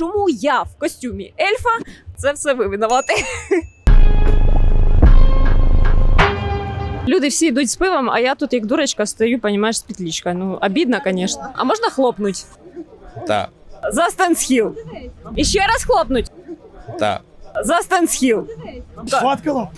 чому я в костюмі ельфа, це все ви винувати. Люди всі йдуть з пивом, а я тут як дурочка стою, понімаєш, з петличкою. Ну, обідно, звісно. А можна хлопнуть? Так, За стенсхіл. І ще раз хлопнуть. так. За стенсхіл. Сфоткало?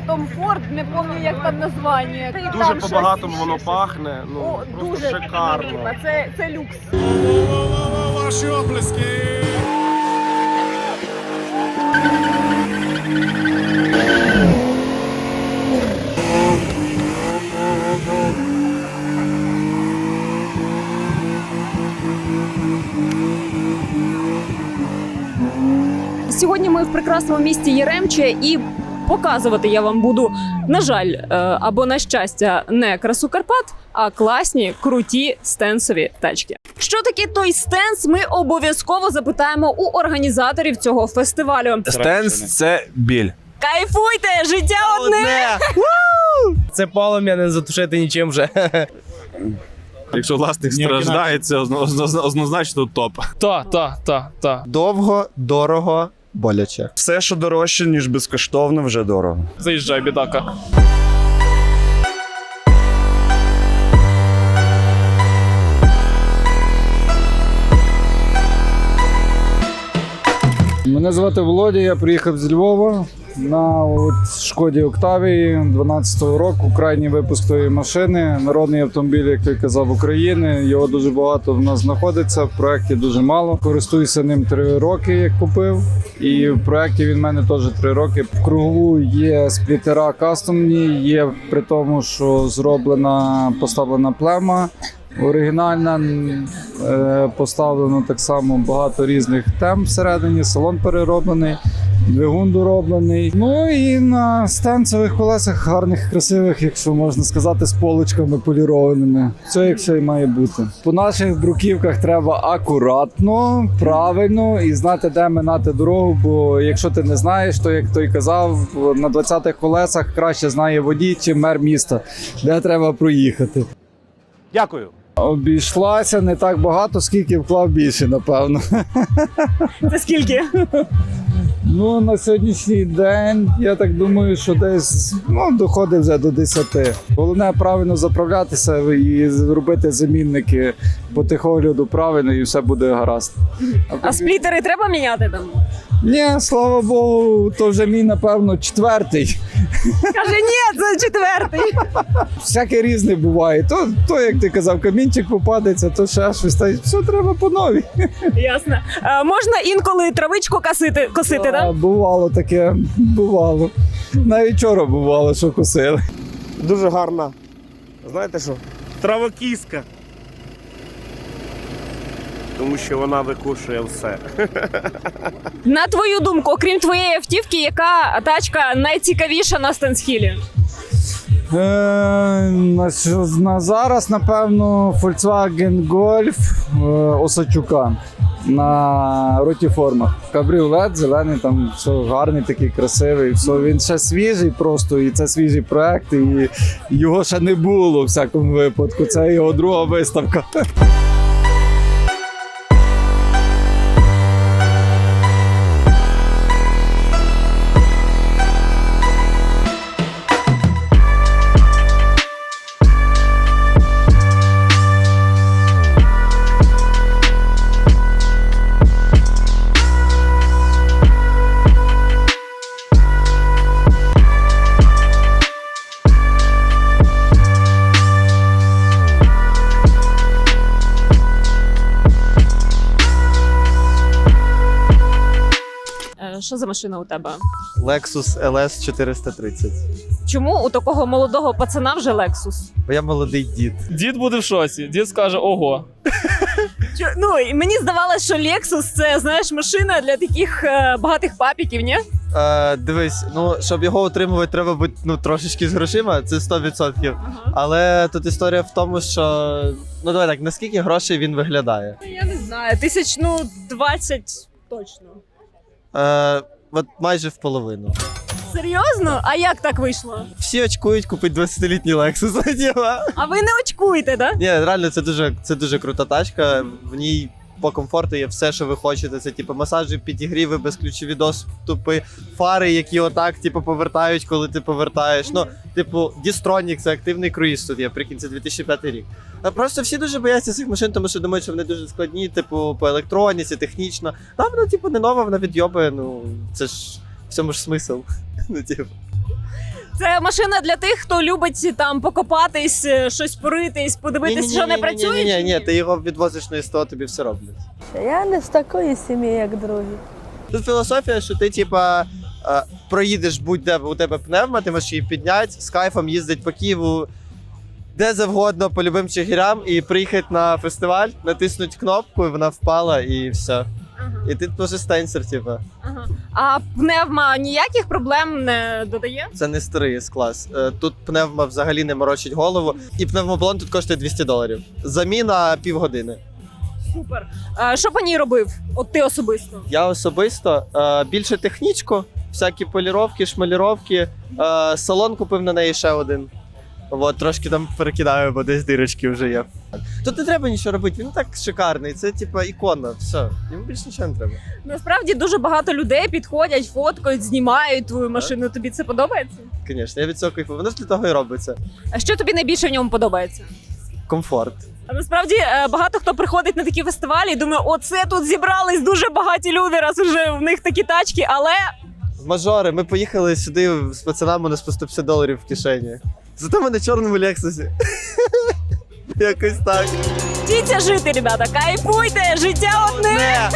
Том Форд, не пам'ятаю, як там названня. Дуже по-багатому воно пахне. Ну О, просто дуже шикарно. Це, це люкс. Ваші оплески. Сьогодні ми в прекрасному місті Єремче і показувати я вам буду, на жаль, е, або на щастя, не красу Карпат, а класні, круті стенсові тачки. Що таке той стенс? Ми обов'язково запитаємо у організаторів цього фестивалю. Стенс це біль. Кайфуйте! Життя одне! Це полум'я не затушити нічим вже. Якщо власник страждає, це одно- одно- однозначно топ. Та, та, та, та. Довго, дорого, боляче. Все, що дорожче, ніж безкоштовно, вже дорого. Заїжджай, бідака. Мене звати Володя, я приїхав з Львова на от Шкоді Октавії 12-го року. Крайній випуск тої машини. Народний автомобіль, як той казав, України. Його дуже багато в нас знаходиться. В проєкті дуже мало. Користуюся ним три роки, як купив. І в проєкті він в мене теж три роки. В кругу є сплітера кастомні, є при тому, що зроблена поставлена плема. Оригінальна е, поставлено так само багато різних тем всередині, салон перероблений, двигун дороблений. Ну і на станцевих колесах гарних, красивих, якщо можна сказати, з полочками полірованими. Все як все і має бути. По наших бруківках треба акуратно, правильно і знати, де минати дорогу. Бо якщо ти не знаєш, то як той казав, на 20-х колесах краще знає водій чи мер міста, де треба проїхати. Дякую. Обійшлася не так багато, скільки вклав більше, напевно. Це скільки? Ну на сьогоднішній день я так думаю, що десь ну, доходить вже до 10. Головне правильно заправлятися і робити замінники по техогляду правильно, і все буде гаразд. А сплітери треба міняти там? Ні, слава Богу, то вже мій, напевно, четвертий. Каже, ні, це четвертий. Всяке різне буває. То, то як ти казав, камінчик попадеться, то ще щось. Та й все треба по новій. Ясно. Е, можна інколи травичку косити, косити, А, так? Бувало таке, бувало. Навіть вчора бувало, що косили. Дуже гарна. Знаєте що? Травокіска. Тому що вона викушує все. На твою думку, окрім твоєї автівки, яка тачка найцікавіша на стенсхілі? Е, на, на зараз, напевно, Volkswagen Golf е, Осачука на ротіформах. Кабріолет, зелений, там все гарний, такий красивий. Все, він ще свіжий просто, і це свіжий проект, і його ще не було в всякому випадку. Це його друга виставка. Що за машина у тебе? Lexus LS 430. Чому у такого молодого пацана вже Lexus? Бо я молодий дід. Дід буде в шоці. Дід скаже: ого. Чо- Ну і мені здавалося, що Lexus це знаєш машина для таких е, багатих папіків, ні? Е, дивись, ну щоб його утримувати, треба бути ну, трошечки з грошима, це 100%. Але тут історія в тому, що ну давай так, наскільки грошей він виглядає? Я не знаю, тисяч ну 20 точно. Е, от майже в половину. Серйозно? А як так вийшло? Всі очкують купити 20-літній Lexus. А ви не очкуєте, да? Ні, реально, це дуже, це дуже крута тачка. В ній по комфорту є все, що ви хочете. Це типу масажі, підігріви, безключові доступи, фари, які отак, типу, повертають, коли ти повертаєш. Ну, типу, Дістронік, це активний круїз тут є, прикинь, це 2005 рік. А просто всі дуже бояться цих машин, тому що думають, що вони дуже складні, типу, по електроніці, технічно. Та вона, типу, не нова, вона відйобує, ну це ж в цьому ж смисл. Ну, типу. Це машина для тих, хто любить там покопатись, е, щось поритись, подивитись, що не працює. Ні, ні, ні, ти його відвозиш на СТО, тобі все роблять. Я не з такої сім'ї, як другі. Тут філософія, що ти, типа, проїдеш будь-де у тебе пневма, ти можеш її підняти, з кайфом їздить по Києву де завгодно, по любим чигирям, і приїхати на фестиваль, натиснути кнопку, і вона впала, і все. Ага, І ти теж стенсер, типа. ага. А пневма ніяких проблем не додає? Це не старий клас. Тут пневма взагалі не морочить голову. І пневмоблон тут коштує 200 доларів. Заміна півгодини. Супер. А, що по ній робив? От ти особисто. Я особисто е, більше технічку, всякі поліровки, шмаліровки. Е, салон купив на неї ще один. От, трошки там перекидаю, бо десь дирочки вже є. Тут не треба нічого робити, він так шикарний. Це типа ікона. Все, йому більше нічого не треба. Насправді дуже багато людей підходять, фоткають, знімають твою машину. Тобі це подобається? Звісно, я від цього кайфую. Воно ж для того і робиться. А що тобі найбільше в ньому подобається? Комфорт. А насправді е, багато хто приходить на такі фестивалі і думає, оце тут зібрались дуже багаті люди, раз уже в них такі тачки, але Мажори, ми поїхали сюди з пацанами на по 150 доларів в кишені. Зато ми на чорному Лексусі. Якось так. вчіться жити, ребята, кайфуйте! Життя одне! Мене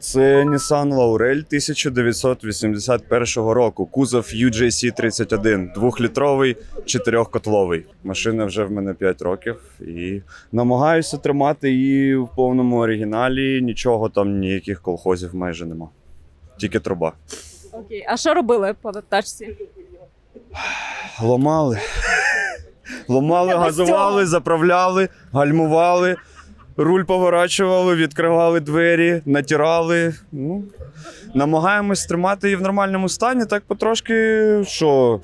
Це Nissan Laurel 1981 року. Кузов UJC 31, двохлітровий, чотирьохкотловий. Машина вже в мене 5 років і намагаюся тримати її в повному оригіналі. Нічого там, ніяких колхозів майже нема. Тільки труба. Окей, а що робили по тачці? Ломали. Ломали, газували, заправляли, гальмували, руль поворачували, відкривали двері, натирали. Ну, намагаємось тримати її в нормальному стані, так потрошки, що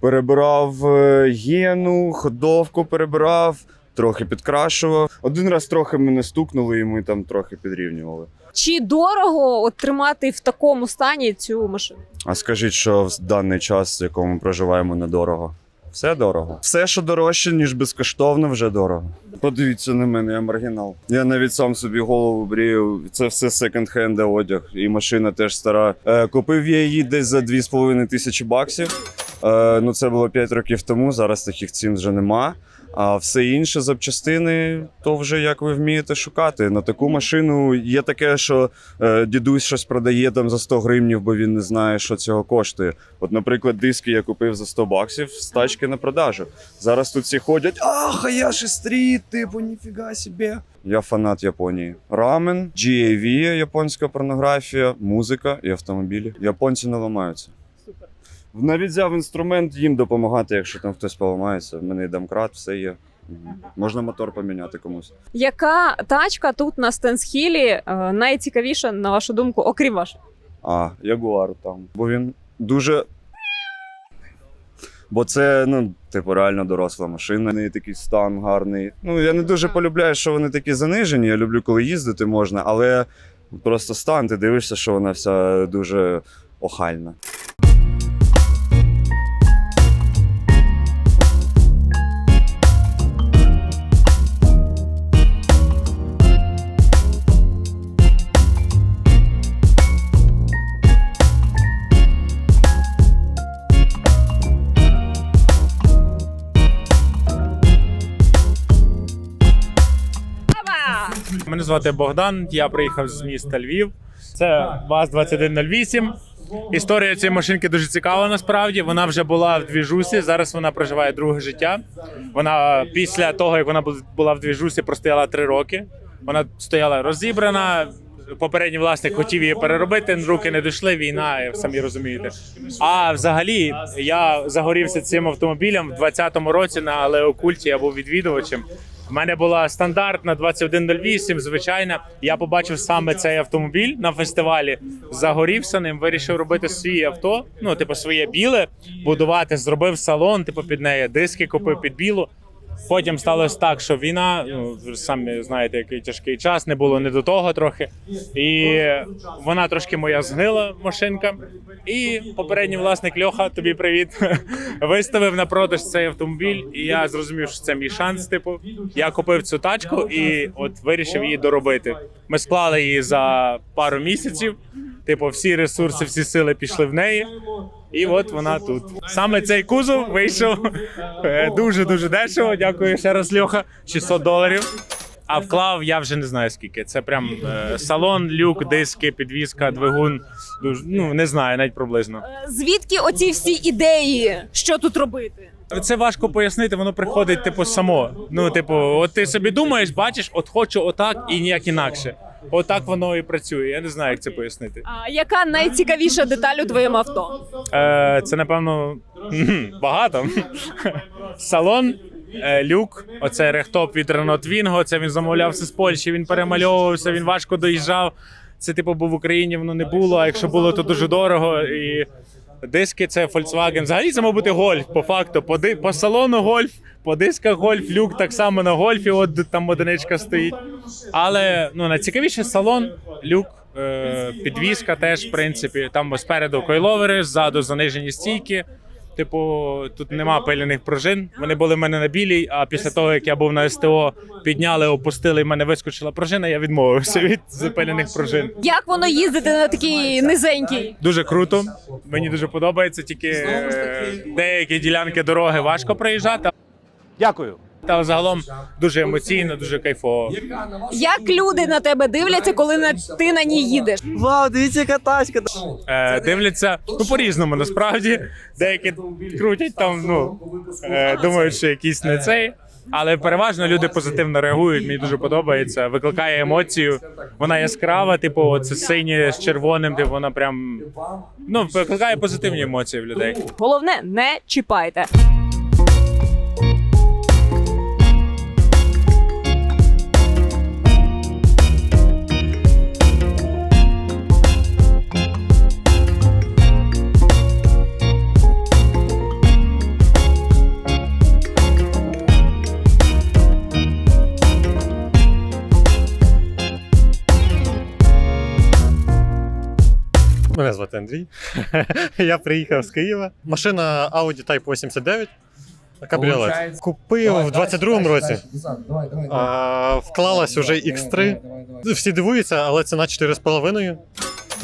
перебирав е, гену, ходовку перебирав, трохи підкрашував. Один раз трохи мене стукнули, і ми там трохи підрівнювали. Чи дорого от тримати в такому стані цю машину? А скажіть, що в даний час, в якому ми проживаємо, недорого. Все дорого. Все, що дорожче, ніж безкоштовно, вже дорого. Подивіться на мене, я маргінал. Я навіть сам собі голову брію. Це все секонд-хенд одяг. І машина теж стара. Е, купив я її десь за 2,5 тисячі баксів. Е, ну це було 5 років тому. Зараз таких цін вже нема. А все інше запчастини, то вже як ви вмієте шукати. На таку машину є таке, що е, дідусь щось продає там за 100 гривнів, бо він не знає, що цього коштує. От, наприклад, диски я купив за 100 баксів з тачки на продажу. Зараз тут всі ходять: ах, а я стріт, типу, ніфіга собі. Я фанат Японії. Рамен, GAV, японська порнографія, музика і автомобілі. Японці не ламаються. Навіть взяв інструмент їм допомагати, якщо там хтось поламається. В мене є домкрат, все є. Можна мотор поміняти комусь. Яка тачка тут на Стенсхілі е, найцікавіша, на вашу думку, окрім вашої? А, Ягуар там. Бо він дуже. Бо це, ну, типу, реально доросла машина. В неї такий стан гарний. Ну, я не дуже полюбляю, що вони такі занижені. Я люблю, коли їздити можна, але просто стан, ти дивишся, що вона вся дуже охальна. Звати Богдан. Я приїхав з міста Львів. Це ВАЗ-2108. Історія цієї машинки дуже цікава. Насправді вона вже була в двіжусі. Зараз вона проживає друге життя. Вона після того, як вона бу- була в двіжусі, простояла три роки. Вона стояла розібрана. Попередній власник хотів її переробити, руки не дійшли, війна, самі розумієте. А взагалі я загорівся цим автомобілем в 2020 році на Леокульті, я був відвідувачем. У мене була стандартна 2108, звичайна. Я побачив саме цей автомобіль на фестивалі. Загорівся ним, вирішив робити своє авто. Ну, типу, своє біле, будувати, зробив салон, типу, під неї, диски купив під білу. Потім сталося так, що війна, ну самі знаєте, який тяжкий час, не було не до того трохи. І вона трошки моя згнила машинка. І попередній власник Льоха, тобі привіт, виставив на продаж цей автомобіль. І я зрозумів, що це мій шанс. Типу, я купив цю тачку і от вирішив її доробити. Ми склали її за пару місяців. Типу, всі ресурси, всі сили пішли в неї. І от вона тут. Саме цей кузов вийшов дуже дуже дешево. Дякую ще раз, Льоха. 600 доларів. А вклав я вже не знаю скільки. Це прям е, салон, люк, диски, підвізка, двигун. Дуже ну не знаю, навіть приблизно. Е, Звідки оці всі ідеї? Що тут робити? Це важко пояснити, воно приходить типу само. Ну, типу, от ти собі думаєш, бачиш, от хочу отак і ніяк інакше. Отак воно і працює. Я не знаю, як це пояснити. А яка найцікавіша деталь у твоєму авто? Е, це напевно багато. Салон. е, Люк, оце рехтоп від Renault Twingo, Це він замовлявся з Польщі. Він перемальовувався, він важко доїжджав. Це типу був в Україні, воно не було. А якщо було, то дуже дорого. І диски це Volkswagen. Взагалі це мав бути гольф. По факту, по, ди- по салону гольф, по дисках гольф, люк так само на гольфі. От там одиничка стоїть. Але ну найцікавіше салон, люк. е, Підвізка теж, в принципі, там спереду койловери, ззаду занижені стійки. Типу, тут нема пиляних пружин. Вони були в мене на білій. А після того, як я був на СТО, підняли, опустили, і в мене вискочила пружина. Я відмовився від запилених пружин. Як воно їздити на такій низенькій? Дуже круто. Мені дуже подобається. Тільки е, деякі ділянки дороги важко проїжджати. Дякую. Та загалом дуже емоційно, дуже кайфово. Як люди на тебе дивляться, коли на ти на ній їдеш? Вау, дивіться, яка тачка. Е, дивляться ну по-різному. Насправді деякі крутять там. Ну е, думають, що якийсь не цей. Але переважно люди позитивно реагують. Мені дуже подобається. Викликає емоцію. Вона яскрава, типу, це синє з червоним. Типу, вона прям ну викликає позитивні емоції в людей. Головне, не чіпайте. Мене звати Андрій. Я приїхав з Києва. Машина Audi Type 89. Кабріолет. Купив в 22-му році. А, вклалась уже X3. Всі дивуються, але ціна 4,5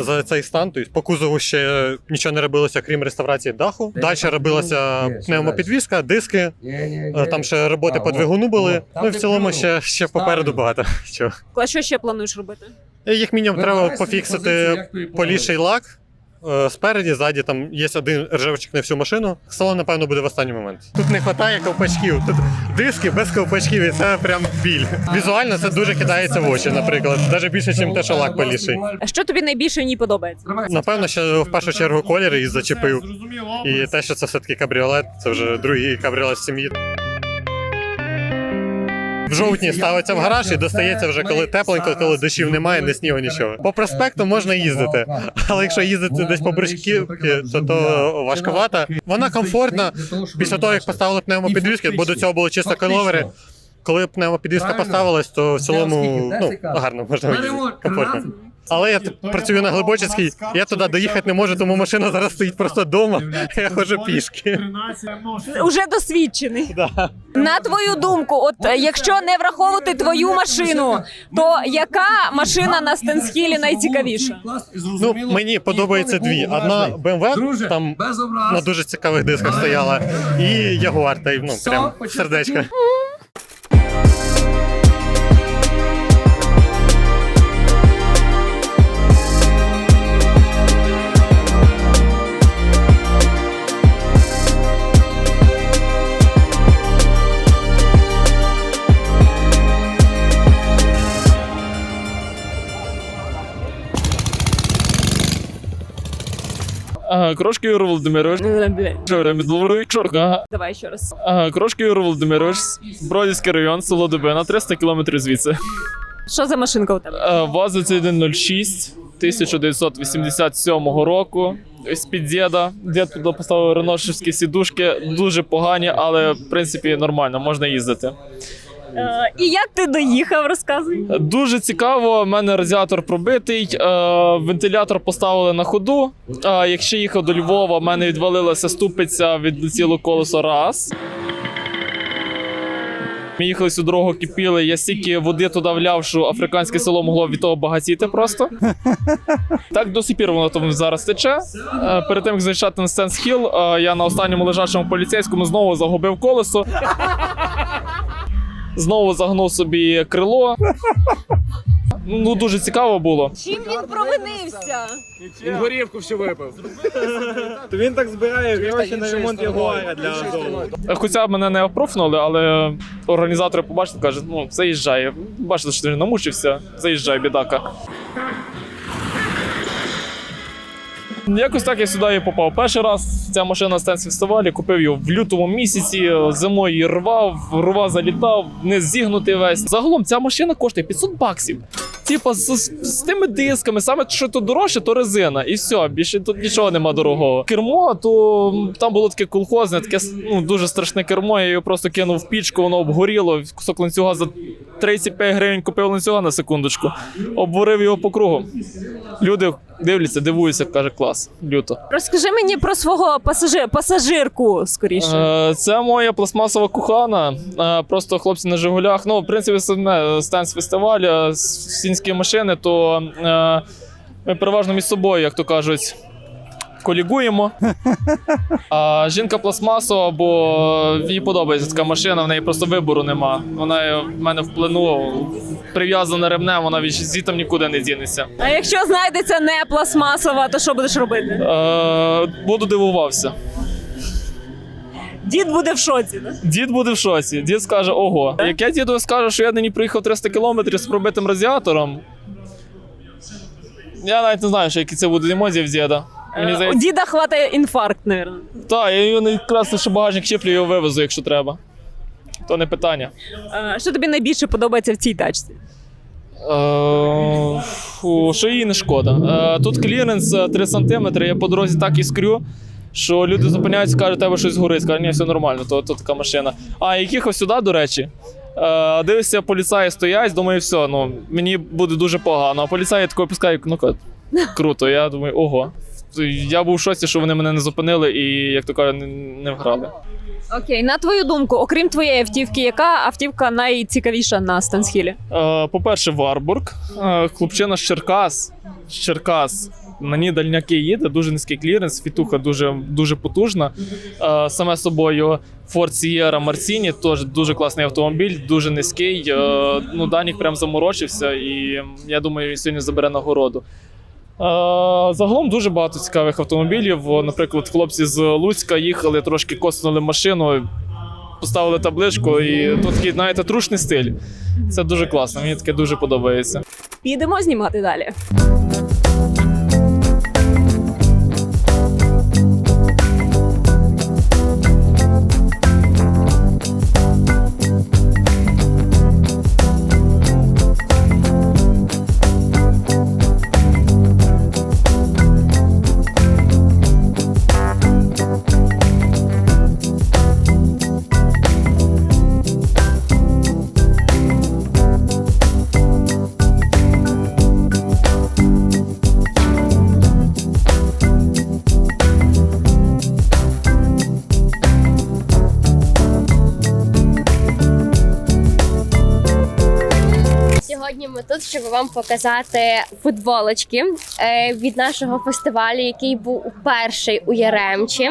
за цей стан. Тобто по кузову ще нічого не робилося, крім реставрації даху. Далі робилася пневмопідвізка, диски. Е, Там ще роботи по двигуну були. Ну і в цілому ще, ще попереду багато. чого. А що ще плануєш робити? Їх мінімум, треба пофіксити поліший лак. Е, Спереді, ззаді там є один ржавчик на всю машину. Салон, напевно, буде в останній момент. Тут не вистачає ковпачків. Тут диски без ковпачків, і це прям біль. Візуально це дуже кидається в очі, наприклад. Навіть більше, ніж те, що лак поліший. А Що тобі найбільше в ній подобається? Напевно, що в першу чергу колір її зачепив. І те, що це все-таки кабріолет, це вже другий кабріолет в сім'ї. В жовтні ставиться в гараж і достається вже коли тепленько, коли дощів немає, не снігу, нічого. По проспекту можна їздити, але якщо їздити десь по бричківці, то, то важковато. Вона комфортна. Після того, як поставили пневмопідвізки, бо до цього були чисто коловери. Коли пневмопідвізка поставилась, то в цілому ну, гарно можна їздити, комфортно. Але я працюю на Глибочицькій, я туди доїхати не можу, тому машина зараз стоїть просто вдома. Я ходжу пішки. Уже досвідчений. На твою думку, от е, якщо не враховувати твою машину, то яка машина на Стенсхілі найцікавіша? Ну, мені подобається дві. Одна BMW, там на дуже цікавих дисках стояла, і Jaguar, та й ну прям сердечко. Ага, Крошки Юр Володимирович. Чорка. Давай ще раз. Ага, Крошки Юр Володимирович. Бродівський район, село Дубина, 300 кілометрів звідси. Що за машинка у тебе? Е, ВАЗ 2106 1987 року. З-під діда. Дід туди поставив реношівські сідушки, дуже погані, але в принципі нормально, можна їздити. Е, і як ти доїхав, розказуй. Дуже цікаво. У мене радіатор пробитий, е, вентилятор поставили на ходу. А якщо їхав до Львова, в мене відвалилася ступиця, відлетіло колесо раз. Ми їхали всю дорогу, кипіли. Я стільки води туди вляв, що африканське село могло від того багатіти просто. Так до сих пір воно там зараз тече. Е, Перед тим як заїжджати на Стенс Хіл, е, я на останньому лежачому поліцейському знову загубив колесо. Знову загнув собі крило. Ну, дуже цікаво було. Чим він провинився? Він горівку всю випив. То він так збирає гроші на ремонт Ягуара для Азову. Хоча мене не опрофнули, але організатори побачили, кажуть, ну, заїжджай. Бачите, що ти намучився, заїжджай, бідака. Якось так я сюди попав. Перший раз ця машина з фестивалі, купив її в лютому місяці, зимою її рвав, рва залітав, не зігнутий весь. Загалом ця машина коштує 500 баксів. Типа з, з, з тими дисками, саме що тут дорожче, то резина. І все, більше тут нічого нема дорогого. Кермо, то там було таке колхозне, таке ну, дуже страшне кермо. Я його просто кинув в пічку, воно обгоріло. Кусок ланцюга за 35 гривень купив ланцюга на секундочку, обварив його по кругу. Люди дивляться, дивуються, каже, клас, люто. Розкажи мені про свого пасажир, пасажирку скоріше. Е, Це моя пластмасова кухана. Е, Просто хлопці на Жигулях. Ну, в принципі, саме стенс фестиваль, е, с- машини, то е, ми переважно між собою, як то кажуть. Колігуємо. А жінка пластмасова, бо їй подобається така машина, в неї просто вибору нема. Вона в мене в плену прив'язана ремнем, вона від звітом нікуди не дінеться. А якщо знайдеться не пластмасова, то що будеш робити? Е, буду дивувався. Дід буде в шоці. Да? Дід буде в шоці. Дід скаже: ого. Як я діду скажу, що я нині проїхав 300 кілометрів з пробитим радіатором. Я навіть не знаю, що які це будуть емоції в діда. Мені Е, У діда хватає інфаркт, мабуть. так, я його якраз лише багажник чіплю його вивезу, якщо треба. То не питання. Е, Що тобі найбільше подобається в цій тачці? Е, фу, що їй не шкода. Е, тут кліренс е, 3 см, я по дорозі так іскрю, що люди зупиняються, кажуть, тебе щось горить. Скажуть, ні, все нормально, то, то така машина. А як їхав сюди, до речі. Е, дивишся, поліцаї стоять, думаю, все, ну мені буде дуже погано. А поліцаї тако пускають, ну ка- круто. Я думаю, ого. Я був в шоці, що вони мене не зупинили і, як то кажуть, не, вграли. Окей, на твою думку, окрім твоєї автівки, яка автівка найцікавіша на Стансхілі? Е, По-перше, Варбург, е, хлопчина з Черкас. З Черкас. На ній дальняки їде, дуже низький кліренс, фітуха дуже, дуже потужна. Е, Саме собою Ford Sierra Marcini, теж дуже класний автомобіль, дуже низький. Е, Ну, Данік прям заморочився, і я думаю, він сьогодні забере нагороду. Е, Загалом дуже багато цікавих автомобілів. Наприклад, хлопці з Луцька їхали, трошки коснули машину, поставили табличку, і тут такий, знаєте, трушний стиль. Це дуже класно, мені таке дуже подобається. Підемо знімати далі. Ми тут, щоб вам показати футболочки е, від нашого фестивалю, який був перший у Яремчі.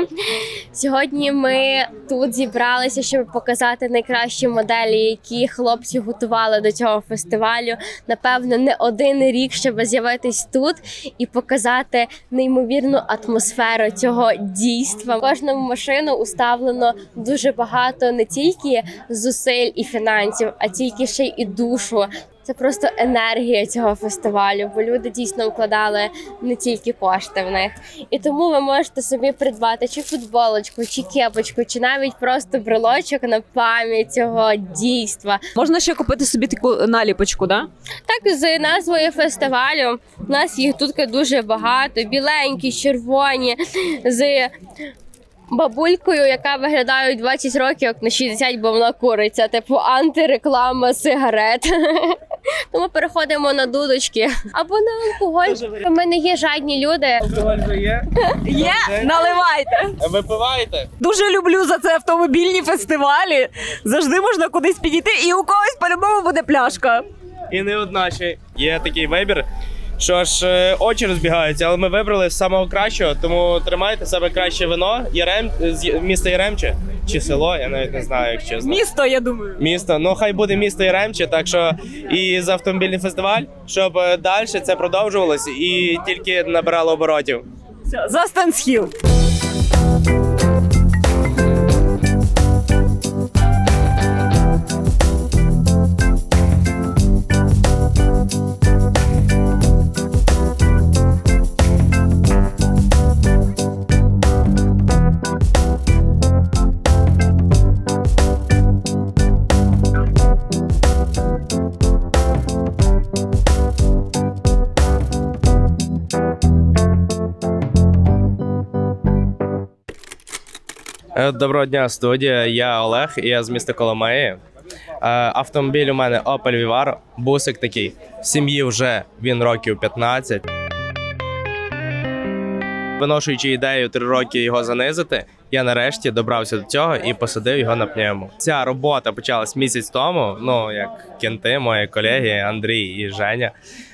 Сьогодні ми тут зібралися, щоб показати найкращі моделі, які хлопці готували до цього фестивалю. Напевно, не один рік, щоб з'явитись тут і показати неймовірну атмосферу цього дійства. В Кожному машину уставлено дуже багато не тільки зусиль і фінансів, а тільки ще й душу. Це просто енергія цього фестивалю, бо люди дійсно вкладали не тільки кошти в них. І тому ви можете собі придбати чи футболочку, чи кепочку, чи навіть просто брелочок на пам'ять цього дійства. Можна ще купити собі таку наліпочку, да? Так, з назвою фестивалю у нас їх тут дуже багато: біленькі, червоні, з бабулькою, яка виглядає 20 років як на 60, бо вона куриця, типу антиреклама сигарет. Тому переходимо на дудочки або на алкоголь. Ми не є жадні люди. Алкоголь Є, Є, наливайте. Випивайте. Дуже люблю за це автомобільні фестивалі. Завжди можна кудись підійти, і у когось по-любому буде пляшка. І не одна ще є такий вибір. Що ж, е, очі розбігаються, але ми вибрали з самого кращого, тому тримайте себе краще вино. Ярем з місто Яремче чи село, я навіть не знаю, як чесно. Місто, я думаю. Місто, ну хай буде місто Яремче, так що і за автомобільний фестиваль, щоб далі це продовжувалось і тільки набирало оборотів. Все, За Стенсхіл. Доброго дня, студія. Я Олег, і я з міста Коломиї. Е, Автомобіль у мене Opel Vivaro, бусик такий. В сім'ї вже він років 15. Виношуючи ідею три роки його занизити, я нарешті добрався до цього і посадив його на пневму. Ця робота почалась місяць тому. Ну як кенти, мої колеги Андрій і Женя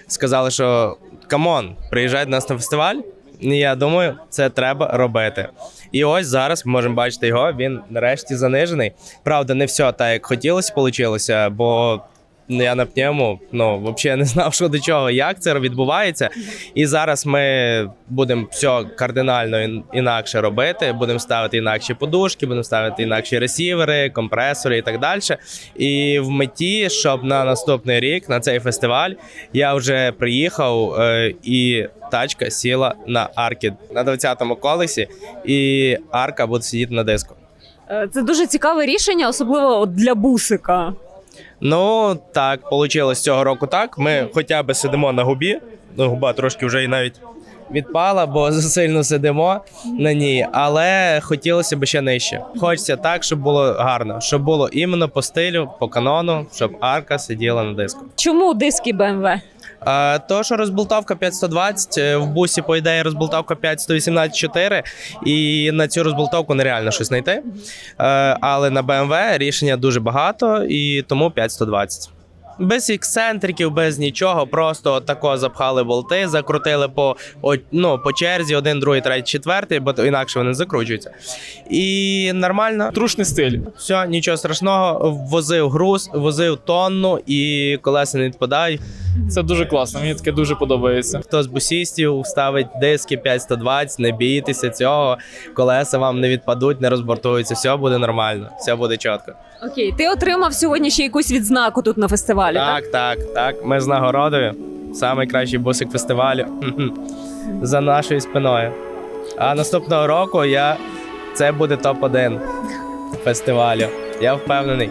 сказали, що камон, приїжджай до нас на фестиваль. І я думаю, це треба робити. І ось зараз ми можемо бачити його. Він нарешті занижений. Правда, не все так, як хотілося, вийшло, бо я на пневму ну взагалі не знав, що до чого, як це відбувається. І зараз ми будемо все кардинально інакше робити. Будемо ставити інакші подушки, будемо ставити інакші ресівери, компресори і так далі. І в меті, щоб на наступний рік, на цей фестиваль, я вже приїхав е, і тачка сіла на арки на 20-му колесі, і арка буде сидіти на диску. Е, Це дуже цікаве рішення, особливо для бусика. Ну так, вийшло цього року так. Ми хоча б сидимо на губі. Ну, губа трошки вже і навіть відпала, бо засильно сидимо на ній, але хотілося б ще нижче. Хочеться так, щоб було гарно, щоб було іменно по стилю, по канону, щоб арка сиділа на диску. Чому диски BMW? То, що розболтовка 520, е, в бусі, по ідеї, розболтовка 518.4, і на цю розболтовку нереально щось знайти. Е, але на BMW рішення дуже багато, і тому 520. Без ексцентриків, без нічого, просто тако запхали болти, закрутили по, ну, по черзі, один, другий, третій, четвертий, бо інакше вони закручуються. І нормально. Трушний стиль. Все, нічого страшного. Возив груз, возив тонну і колеса не відпадають. Це дуже класно. Мені таке дуже подобається. Хто з бусістів ставить диски 520, не бійтеся цього. Колеса вам не відпадуть, не розбортуються. Все буде нормально, все буде чітко. Окей, ти отримав сьогодні ще якусь відзнаку тут на фестивалі. Так, Так, так, так. Ми з нагородою. Найкращий бусик фестивалю за нашою спиною. А наступного року я це буде топ-1 фестивалю. Я впевнений.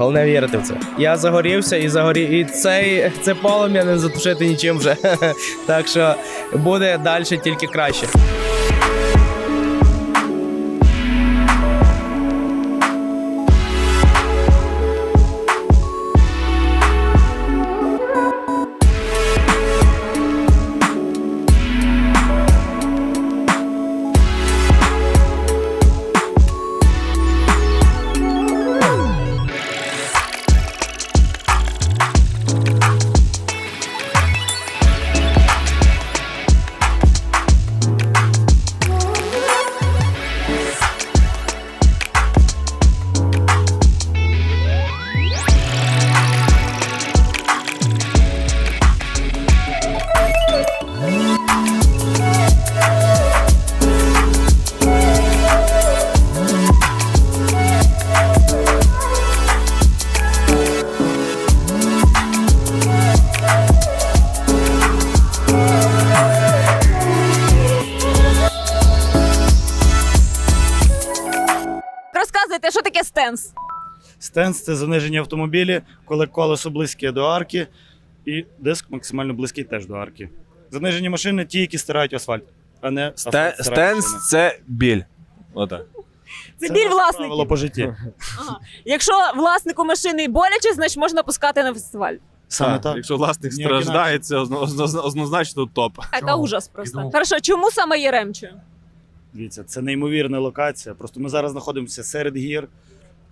Головне вірити в це. Я загорівся і загорів. І цей це полум'я не затушити нічим вже. так що буде далі тільки краще. Стенс це заниження автомобілі, коли колесо близьке до арки, і диск максимально близький теж до арки. Занижені машини ті, які стирають асфальт, а не асфальт стирають машини. Стенс це біль. Отак. Це Це біль власників. правило по житті. Якщо власнику машини боляче, значить можна пускати на фестиваль. Саме Так, так. Якщо власник Ніяк страждає, це одно- одно- однозначно топ. Це ужас просто. Хорошо, чому саме Єремче? Дивіться, це неймовірна локація. Просто ми зараз знаходимося серед гір.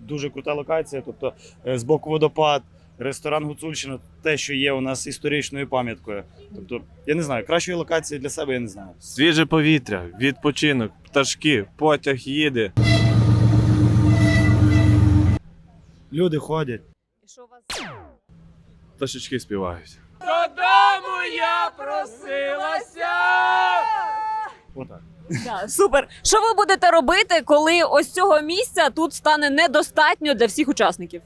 Дуже крута локація. Тобто е, з боку водопад, ресторан Гуцульщина, те, що є у нас історичною пам'яткою. Тобто, я не знаю, кращої локації для себе я не знаю. Свіже повітря, відпочинок, пташки, потяг їде. Люди ходять. Що у вас? Пташечки співають. Отак. Да, супер. Що ви будете робити, коли ось цього місця тут стане недостатньо для всіх учасників?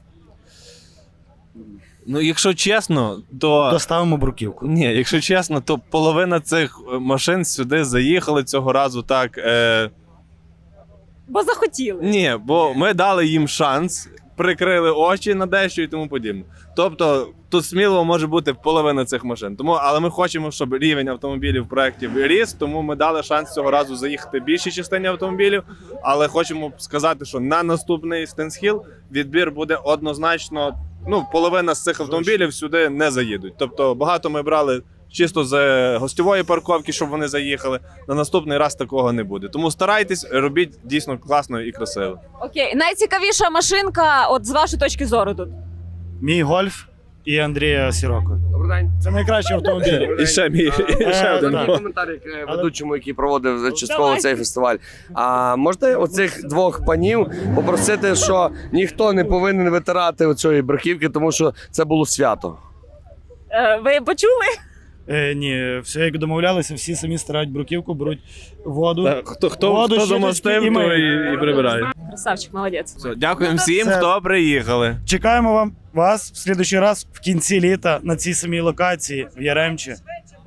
Ну, якщо чесно, то. Доставимо бруківку. Ні, якщо чесно, то половина цих е, машин сюди заїхали цього разу так. Е... Бо захотіли. Ні, бо ми дали їм шанс, прикрили очі на дещо і тому подібне. Тобто тут сміло може бути половина цих машин. Тому, але ми хочемо, щоб рівень автомобілів проєктів ріс, тому ми дали шанс цього разу заїхати більшій частині автомобілів. Але хочемо сказати, що на наступний Стенсхіл відбір буде однозначно. Ну, половина з цих автомобілів сюди не заїдуть. Тобто багато ми брали чисто з е, гостьової парковки, щоб вони заїхали. На наступний раз такого не буде. Тому старайтесь, робіть дійсно класно і красиво. Окей, найцікавіша машинка, от з вашої точки зору тут. Мій гольф і Андрія Сіроко. Добрий. Це найкращі автомобілі. І ще мій і ще Е, один. коментар як е, ведучому, який проводив частково цей фестиваль. А можете оцих двох панів попросити, що ніхто не повинен витирати оцієї бруківки, тому що це було свято. Е, ви почули? Е, ні, все як домовлялися, всі самі стирають бруківку, беруть воду. Так, Хто хто, Воду, хто щіточки замостив, і ми. то і, і прибирає. Красавчик, молодець. Все, дякуємо всім, Це- хто приїхали. Чекаємо вам вас в слідуючий раз в кінці літа на цій самій локації в Яремчі.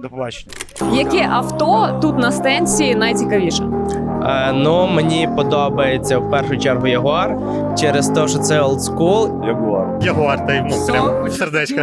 До побачення. Яке авто тут на стенції найцікавіше? Е, ну, мені подобається в першу чергу Ягуар через те, що це олдскул. Ягуар. Ягуар, та й ну, прям сердечко.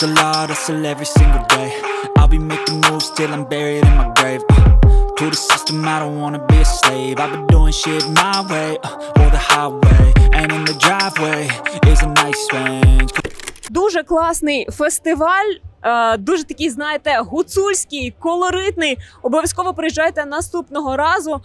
Hustle hard, hustle every single day. I'll be making moves till I'm buried in my grave. Uh, to the system, I don't wanna be a slave. I've been doing shit my way, uh, or the highway. And in the driveway is a nice range. Дуже класний фестиваль. Е, Дуже такий, знаєте, гуцульський, колоритний. Обов'язково приїжджайте наступного разу.